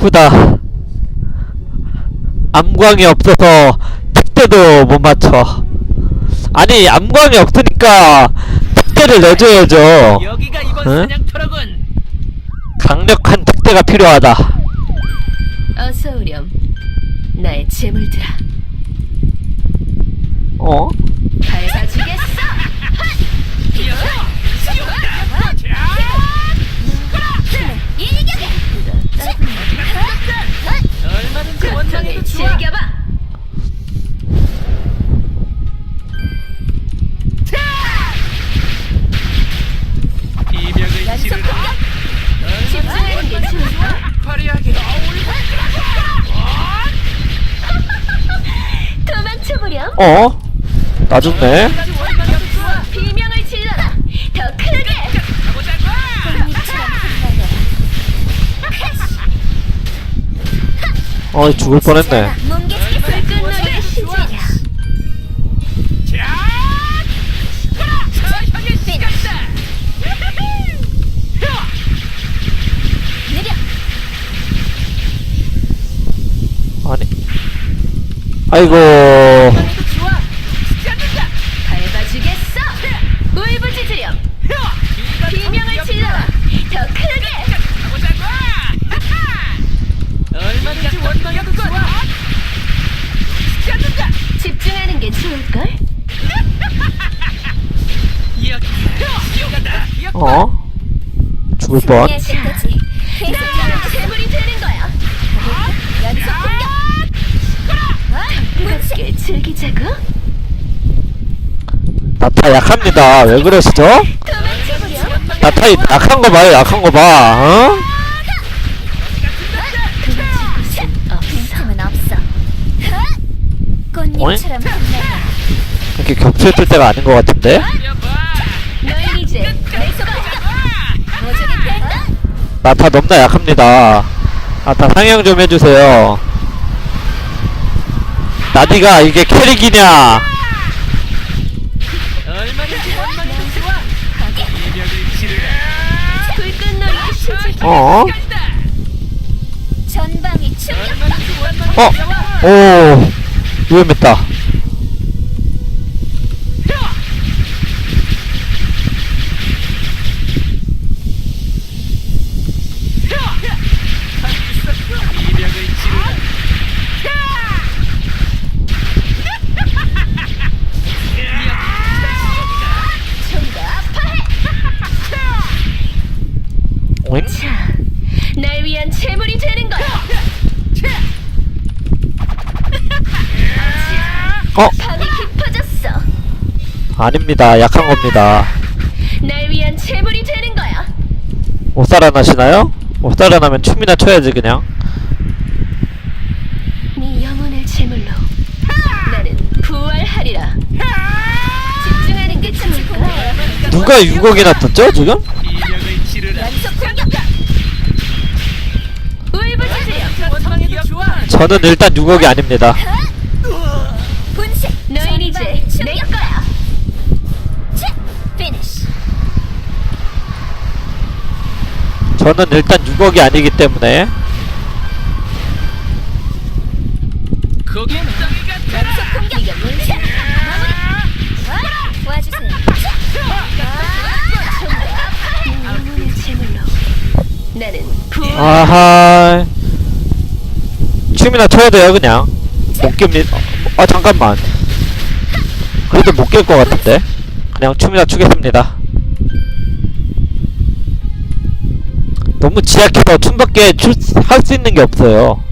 슬프다. 암광이 없어서 특대도 못 맞춰. 아니 암광이 없으니까 특대를 내줘야죠. 여기가 이번 응? 사냥터라군. 강력한 특대가 필요하다. 어서 오렴. 나의 재물들아. 어? 어? 나 죽네. 원망해도 좋아. 비명을 질러라. 더 크게. 가보자고. 어 죽을 뻔했네. 아이고. 5번 나타 약합니다. 왜 그러시죠? 나타 약한 거 봐요. 약한 거봐. 어? 이렇게 격투했을 때가 아닌 것 같은데? 나타 너무나 약합니다. 나타 상향 좀 해주세요. 나디가 이게 캐릭이냐? 어? 어? 오, 위험했다. 이벽을 치르라. 좀더 아파해. 오잉? 자, 날 위한 재물이 되는 거야. 어? 밤이 깊어졌어. 아닙니다. 약한 겁니다. 날 위한 재물이 되는 거야. 못 살아나시나요? 못 살아나면 춤이나 춰야지 그냥. 네 영혼을 제물로 나는 부활하리라. 집중하는 게 좋을까? 누가 6억이나 떴죠 지금? 치르라. 연속 공격. 저는 일단 6억이 아닙니다. 분쇄. 너희 이제 내 거야. 피니시. 저는 일단 6억이 아니기 때문에 거기엔 땅이가 연속 공격. 이거 문제. 마무리. 와주세요. 영혼을 제물로 나는 부활. 아하 춤이나 춰야 돼요 그냥 못 깹니다 아 잠깐만 그래도 못 깰 것 같은데 그냥 춤이나 추겠습니다 너무 지약해서 춤밖에 할 수 있는 게 없어요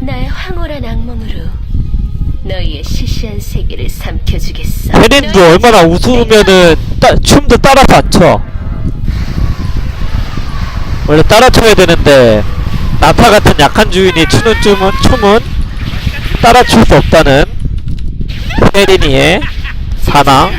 나의 황홀한 악몽으로 너희의 시시한 세계를 삼켜주겠어. 페린도 얼마나 웃으면은 따, 춤도 따라서 안 춰. 원래 따라 춰야 되는데 나타 같은 약한 주인이 추는 춤은 춤은 따라 출 수 없다는 페린이의 사랑.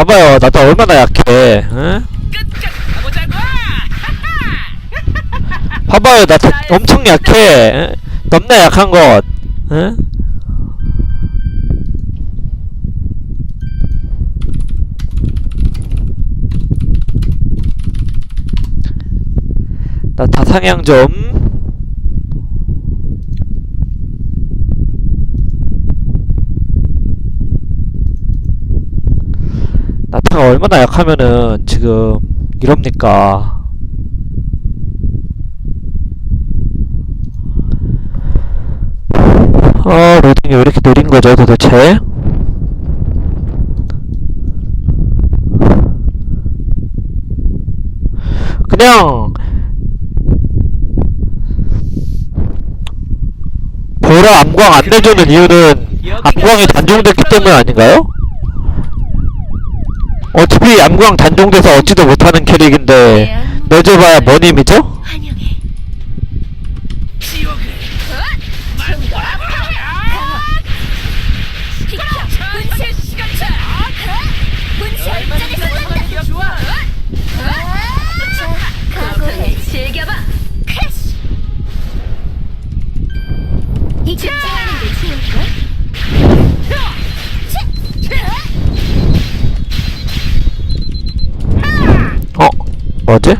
봐봐요. 나도 얼마나 약해. 응? 봐봐요. 나 다- 엄청 약해. 응? 넘나 약한 것. 응? 나 다상향 좀 나타가 얼마나 약하면은 지금 이럽니까 아, 로딩이 왜 이렇게 느린 거죠, 도대체? 그냥 보라 암광 안 내주는 이유는 암광이 단종됐기 때문 아닌가요? 어차피 암광 단종돼서 얻지도 못하는 캐릭인데 내줘봐야 뭔 힘이죠? 뭐지?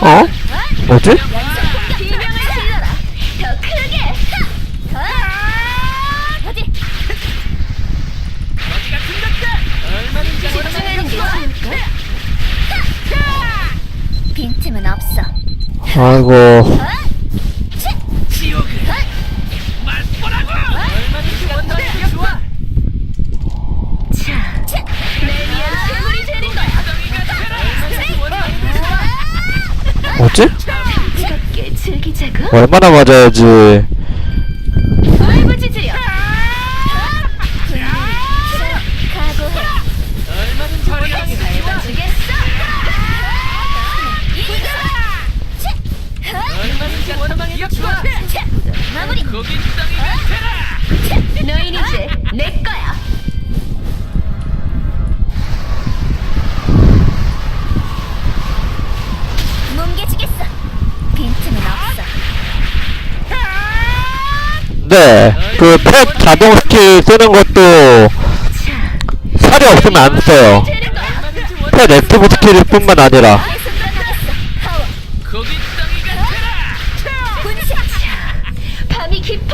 어? 뭐지? 공격. 비명을 질러라. 더 크게. 어디? 어디 같은 것들. 얼마든지 집중하는 게 좋을까? 빈틈은 없어. 아이고 지옥을 맛보라고. 얼마든지 원하는 좋아. 자, 매니아 괴물이 되는 거야. 얼마든지 원하는 좋아. 뭐지? 즐겁게 즐기자고. 얼마나 맞아야지 울부짖으렴. 각오해. 얼마든지 원하는 좋아. 밟아주겠어. 얼마든지 원망 좋아. 마무리. 거기 땅이 같아라. 네, 그탭 자동 스킬 쓰는 것도 자, 살이 없으면 안 써요. 탭 액티브 스킬일 뿐만 아니라.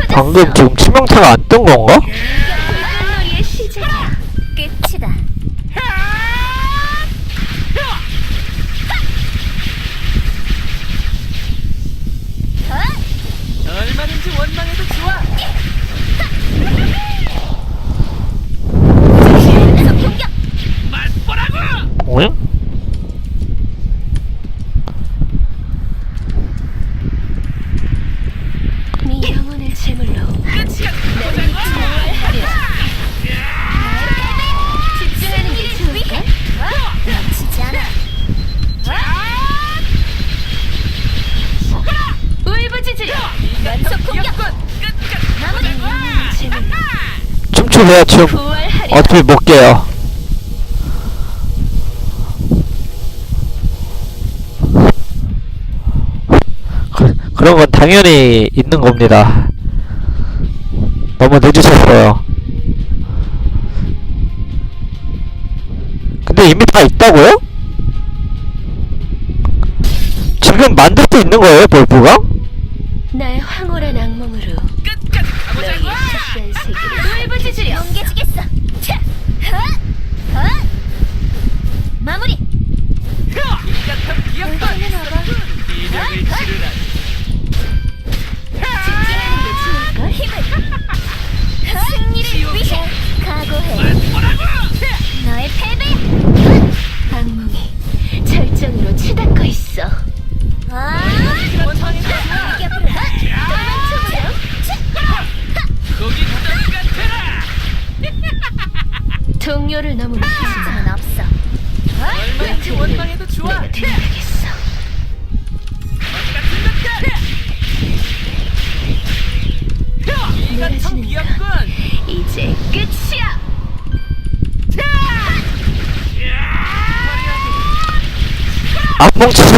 방금 지금 치명타가 안 뜬 건가? 불꽃놀이의 시작이야. 끝이다. 얼마든지 원망해도 좋아. 연속 공격. 맛보라고. 응? 네 영혼을 제물로 끝이야. 내 믿음을 하려. 집중하는 게 좋을까? 놓치지 않아. 울부짖으려. 연속 공격. 귀엽군. 끝까지 마무리. 영혼을 제물로 부활하려. 어차피 못 깨요 그, 그런 건 당연히 있는 겁니다 너무 늦으셨어요 근데 이미 다 있다고요? 지금 만들 수 있는 거예요 볼프가?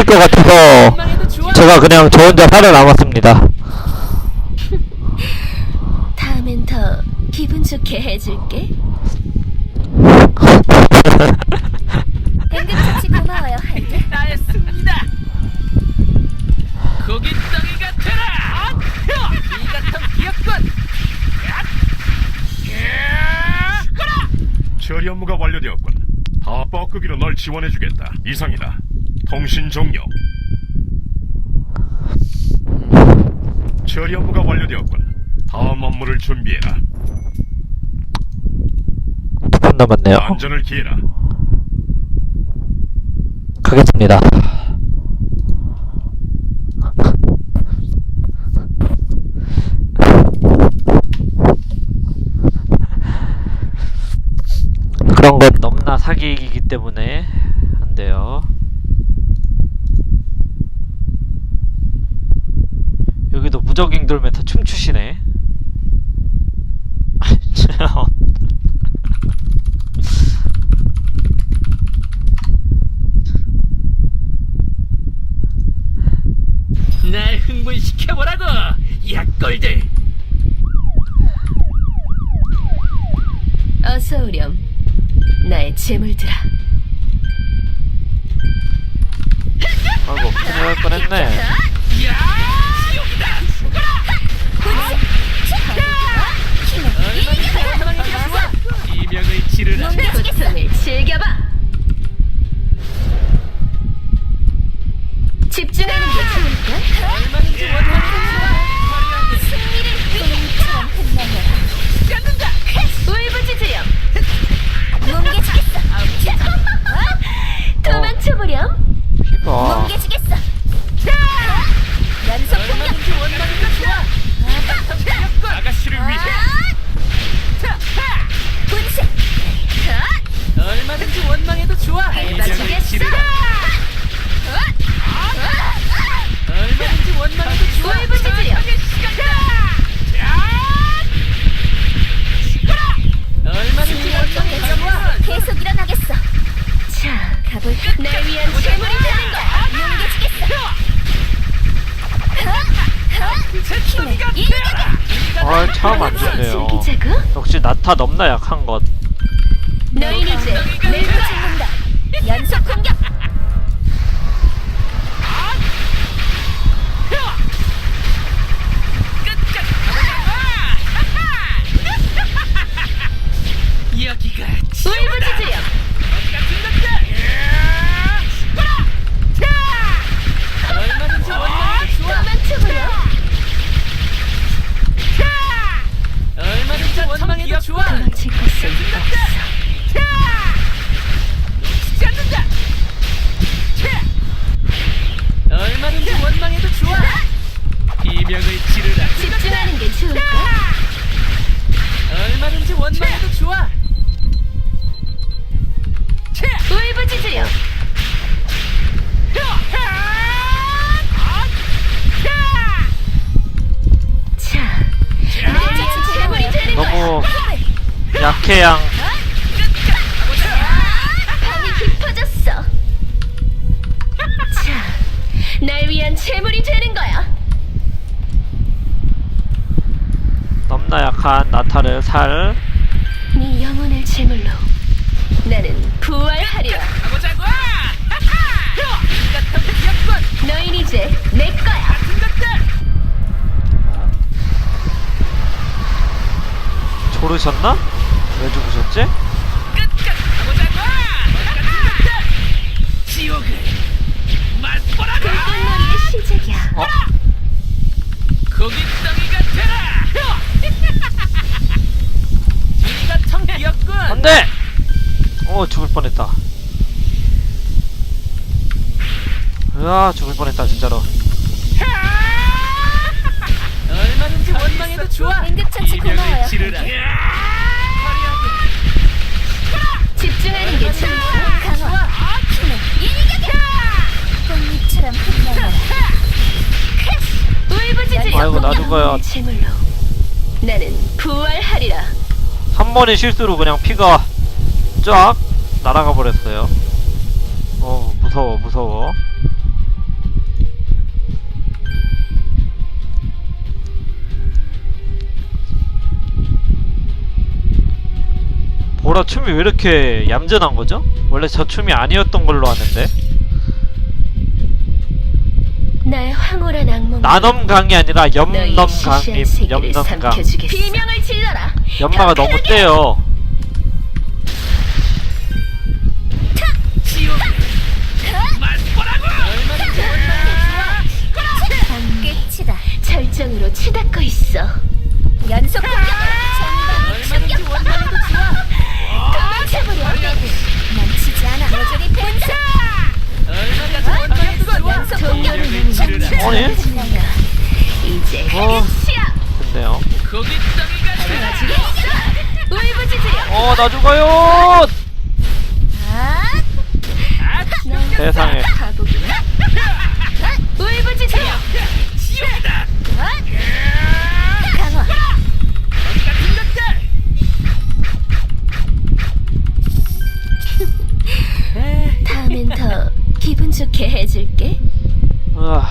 것 같아서. 제가 그냥 저 혼자 살아남았습니다. 다음엔 더 기분 좋게 해줄게. 응급처치 고마워요, 할때. 나였습니다. 거기 떡이가 되라. 네가 참 귀엽군. 처리 업무가 완료되었군. 다 뻐꾸기로 널 지원해주겠다. 이상이다. 통신 종료. 처리 업무가 완료되었군. 다음 업무를 준비해라. 두 번 남았네요. 안전을 기해라. 가겠습니다. 그런 건 넘나 사기이기 때문에 안 돼요. 여기도 무적인 돌메타 춤추시네. 참. 날 흥분시켜보라고. 약골들. 어서 오렴. 나의 재물들아. 아이고 큰일 날 뻔했네. 즐겨봐. 참 안 좋네요. 역시 나타 넘나 약한 것. 너희는 이제 내가 죽는다. 연속 공격. 여기가 울부짖으렴. 얼마든지 원망해도 좋아. 도망쳐보렴. 얼마든지 원망해 도망칠 곳은 없어. 놓치지 않는다. 얼마든지 원망해도 좋아. 비명을 지르라. 약해 양. 밤이 깊어졌어. 자, 날 위한 재물이 되는 거야. 넘나 약한 나타를 살. 네 영혼을 제물로 나는 부활하리라. 가보자고. 너흰 이제 내 거야. 같은 것들. 조르셨나? 왜 죽으셨지? 끝까지 가보자고. 같은 것들. 지옥을 맛보라고. 불꽃놀이의 시작이야. 어? 거기 떡이가 되라. 네가 참 귀엽군. 안돼. 어 죽을 뻔했다. 으아 죽을 뻔했다 진짜로. 얼마든지 원망해도 좋아. 응급처치 이명을 고마워요. 지르라. 아이고 나 죽어요 한 번의 실수로 그냥 피가 쫙 날아가 버렸어요. 어 무서워 무서워. 보라 춤이 왜 이렇게 얌전한 거죠? 원래 저 춤이 아니었던 걸로 아는데 나의 황홀한 악몽. 나넘강이 아니라 염넘강님 염넘강. 비명을 질러라. 연마가 너무 떼요. 끝이다. 절정으로 치닫고 있어. 연속 공 도망쳐버려. 멈추지 않아. 여전히 벤사. 얼마든지 원망해도 좋아. 연속 공격을 치르라. 아니? 이제 어. 근데요 거기 땅이가 되라. 울부짖으려. 어 나 죽어요 아, 세상에. 울부짖으려. 지옥이다. 좋게 해줄게. 으아,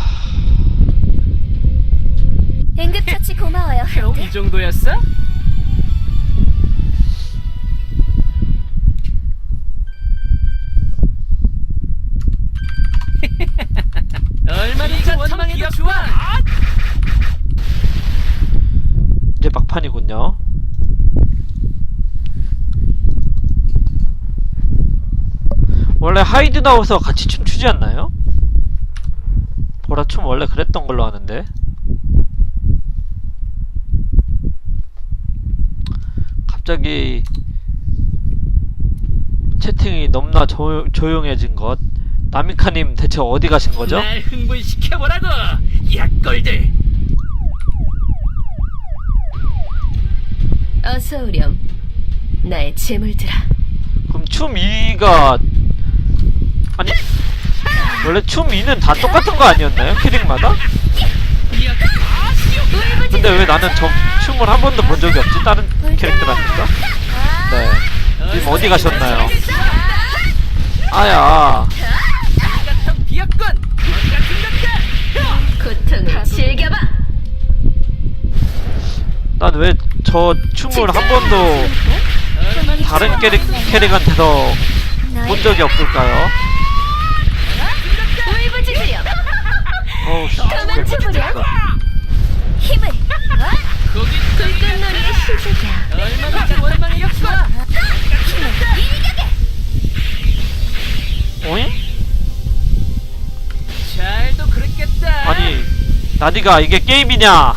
응급처치 고마워요. 이 정도였어? 얼마든지 원망해도 좋아. 이제 막판이군요 원래 하이드 나와서 같이 춤 추지 않나요? 보라 춤 원래 그랬던 걸로 아는데 갑자기 채팅이 너무나 조, 조용해진 것 나미카님 대체 어디 가신 거죠? 날 흥분시켜보라고. 약골들. 어서 오렴. 나의 재물들아. 그럼 춤 2가 아니 원래 춤 2는 다 똑같은 거 아니었나요? 캐릭마다? 근데 왜 나는 저 춤을 한 번도 본 적이 없지? 다른 캐릭터라니까? 네 지금 어디 가셨나요? 아야. 고통을 즐겨봐. 난 왜 저 춤을 한 번도 다른 캐릭, 캐릭한테서 본 적이 없을까요? 어우 씨 도망쳐보려. 힘을. 거기 불꽃놀이의 시작이야. 얼마든지 원망해도 좋아. 어잉? 잘도 그랬겠다. 아니 나디가 이게 게임이냐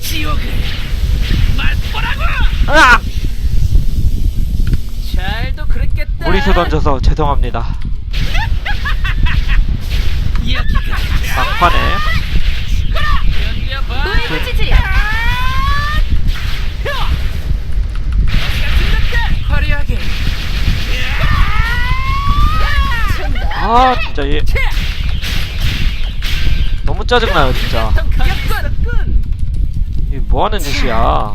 지옥을 맛보라고. 으악! 잘도 그랬겠다. 무리수 던져서 죄송합니다 여기가 막판에. 아 진짜 얘 너무 짜증나요 진짜. 이게 뭐하는 짓이야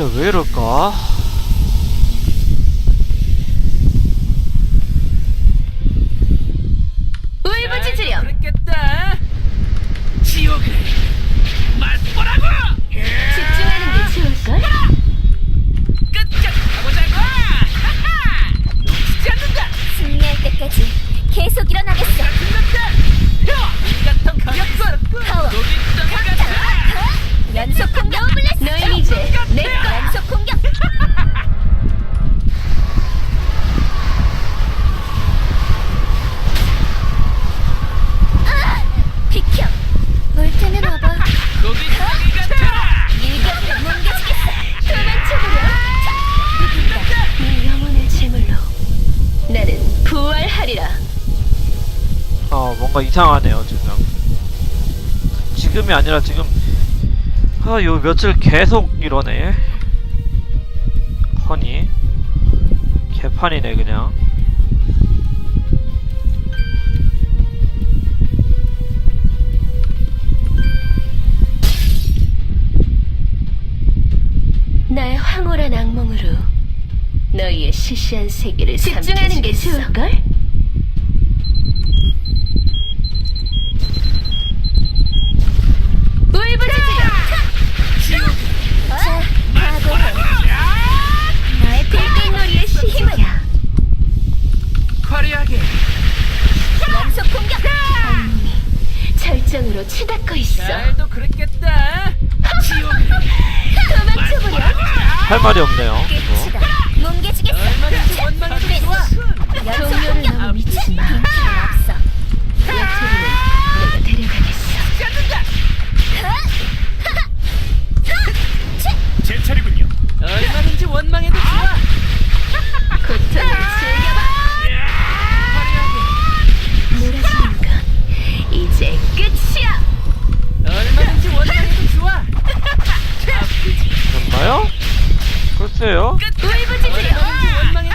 진짜 왜 이럴까? 뭔가 이상하네요 지금. 지금이 아니라 지금 아 요 며칠 계속 이러네. 허니. 개판이네 그냥. 나의 황홀한 악몽으로 너희의 시시한 세계를 집중하는 게 좋을걸? 할 말이 없네요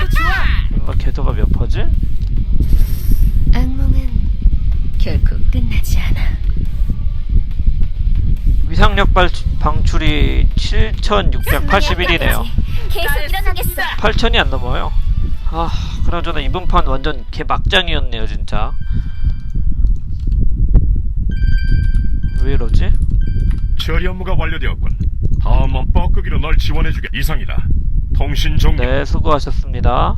좋아. 뭔가 궤도가 몇 퍼지? 악몽은 결코 끝나지 않아 위상력 발, 방출이 7681이네요 계속 일어나겠어 8000이 안 넘어요 아 그나저나 이번 판 완전 개 막장이었네요 진짜 왜 이러지? 처리 업무가 완료되었군. 다음은 뻐꾸기로 널 지원해주게. 이상이다. 통신 종료. 네 수고하셨습니다